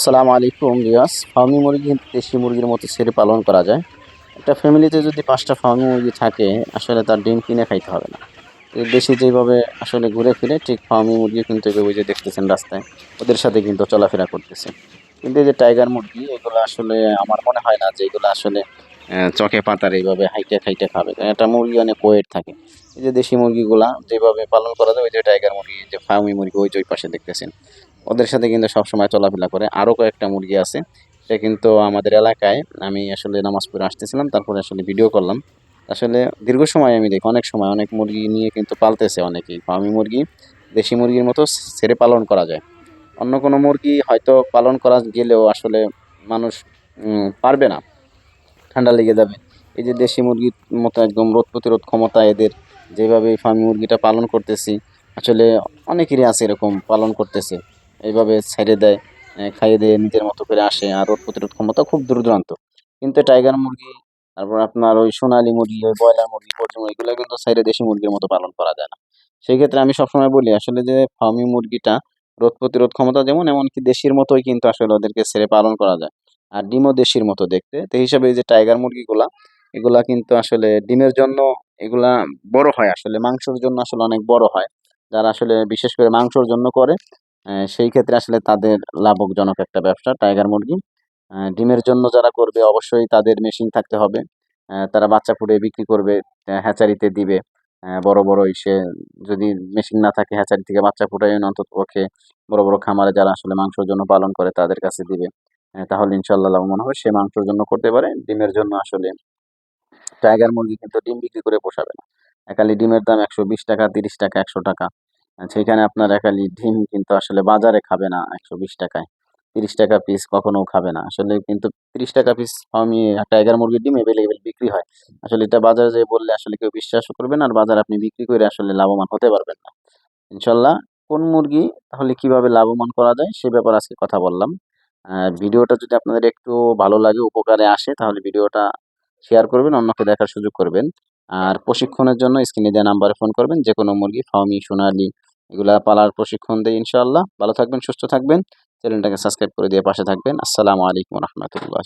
আসসালামু আলাইকুম রিয়াস ফার্মি মুরগি দেশি মুরগির মতো ছেড়ে পালন করা যায়। একটা ফ্যামিলিতে যদি পাঁচটা ফার্মি মুরগি থাকে, আসলে তার ডিম কিনে খাইতে হবে না। দেশি যেভাবে আসলে ঘুরে ফিরে, ঠিক ফার্মি মুরগি কিন্তু ওই যে দেখতেছেন রাস্তায়, ওদের সাথে কিন্তু চলাফেরা করতেছে। কিন্তু এই যে টাইগার মুরগি, এগুলো আসলে আমার মনে হয় না যে এগুলো আসলে চকে পাতার এইভাবে হাইটে খাইটে খাবে। একটা মুরগি অনেক ওয়েট থাকে। এই যে দেশি মুরগিগুলা যেভাবে পালন করা যায়, ওই যে টাইগার মুরগি, যে ফার্মি মুরগি, ওই যে ওই পাশে দেখতেছেন। ওদের সাথে কিন্তু সবসময় চলাফেরা করে। আরও কয়েকটা মুরগি আছে। সে কিন্তু আমাদের এলাকায় আমি আসলে নামাজ পড়ে আসতেছিলাম, তারপরে আসলে ভিডিও করলাম। আসলে দীর্ঘ সময় আমি দেখি, অনেক সময় অনেক মুরগি নিয়ে কিন্তু পালতেছে অনেকেই। ফার্মি মুরগি, দেশি মুরগির মতো ছেড়ে পালন করা যায়। অন্য কোনো মুরগি হয়তো পালন করা গেলেও আসলে মানুষ পারবে না। ঠান্ডা লেগে যাবে। এই যে দেশি মুরগির মতো একদম রোদ প্রতিরোধ ক্ষমতা এদের, যেভাবে ফার্মি মুরগিটা পালন করতেছি, আসলে অনেকেরই আছে এরকম পালন করতেছে। এইভাবে ছেড়ে দেয় খাইয়ে দিয়ে নিজের মতো করে আসে। আর রোদ প্রতিরোধ ক্ষমতা খুব দূর দূরান্ত। কিন্তু টাইগার মুরগি, তারপর আপনার ওই সোনালী মুরগি, ওই ব্রয়লার মুরগি, পোল্ট্রি মুরগি, এগুলো কিন্তু সাইডে দেশি মুরগির মতো পালন করা যায় না। সেই ক্ষেত্রে আমি সবসময় বলি, আসলে যে ফার্মি মুরগিটা রোগ প্রতিরোধ ক্ষমতা যেমন, এমনকি দেশির মতোই কিন্তু আসলে ওদেরকে ছেড়ে পালন করা যায়। আর ডিমও দেশির মতো দেখতে। তো হিসাবে এই যে টাইগার মুরগিগুলা, এগুলা কিন্তু আসলে ডিমের জন্য এগুলা বড় হয়। আসলে মাংসের জন্য আসলে অনেক বড় হয়। যারা আসলে বিশেষ করে মাংসর জন্য করে সেই ক্ষেত্রে আসলে তাদের লাভজনক একটা ব্যবসা, টাইগার মুরগি। ডিমের জন্য যারা করবে, অবশ্যই তাদের মেশিন থাকতে হবে। তারা বাচ্চা ফুটে বিক্রি করবে হ্যাচারিতে দিবে। বড় বড় ইসে যদি মেশিন না থাকে হ্যাচারি থেকে বাচ্চা ফুটাই অন্তত পক্ষে বড় বড় খামারে যারা আসলে মাংসের জন্য পালন করে, তাদের কাছে দিবে। তাহলে ইনশাল্লাহ লাভবান হবে। সে মাংসের জন্য করতে পারে, ডিমের জন্য আসলে টাইগার মুরগি কিন্তু ডিম বিক্রি করে পোষাবে না। একালি ডিমের দাম একশো বিশ টাকা, তিরিশ টাকা, একশো টাকা। আহ, সেইখানে আপনার একালি ডিম কিন্তু আসলে বাজারে খাবে না একশো বিশ টাকায়। তিরিশ টাকা পিস কখনো খাবে না। আসলে কিন্তু তিরিশ টাকা পিস আমি টাইগার মুরগির ডিম এভেলেবেল বিক্রি হয়। আসলে এটা বাজারে যেয়ে বললে আসলে কেউ বিশ্বাসও করবে না আর বাজারে আপনি বিক্রি করে আসলে লাভবান হতে পারবেন না। ইনশাল্লাহ কোন মুরগি তাহলে কীভাবে লাভবান করা যায় সে ব্যাপারে আজকে কথা বললাম। ভিডিওটা যদি আপনাদের একটু ভালো লাগে উপকারে আসে তাহলে ভিডিওটা শেয়ার করবেন অন্যকে দেখার সুযোগ করবেন। আর প্রশিক্ষণের জন্য স্ক্রিনে দেওয়া নাম্বারে ফোন করবেন। যে কোনো মুরগি ফার্মি সোনালি এগুলা পালার প্রশিক্ষণ দেয় ইনশাআল্লাহ। ভালো থাকবেন, সুস্থ থাকবেন। চ্যানেলটাকে সাবস্ক্রাইব করে দিয়ে পাশে থাকবেন। আসসালামু আলাইকুম রহমতুল্লাহ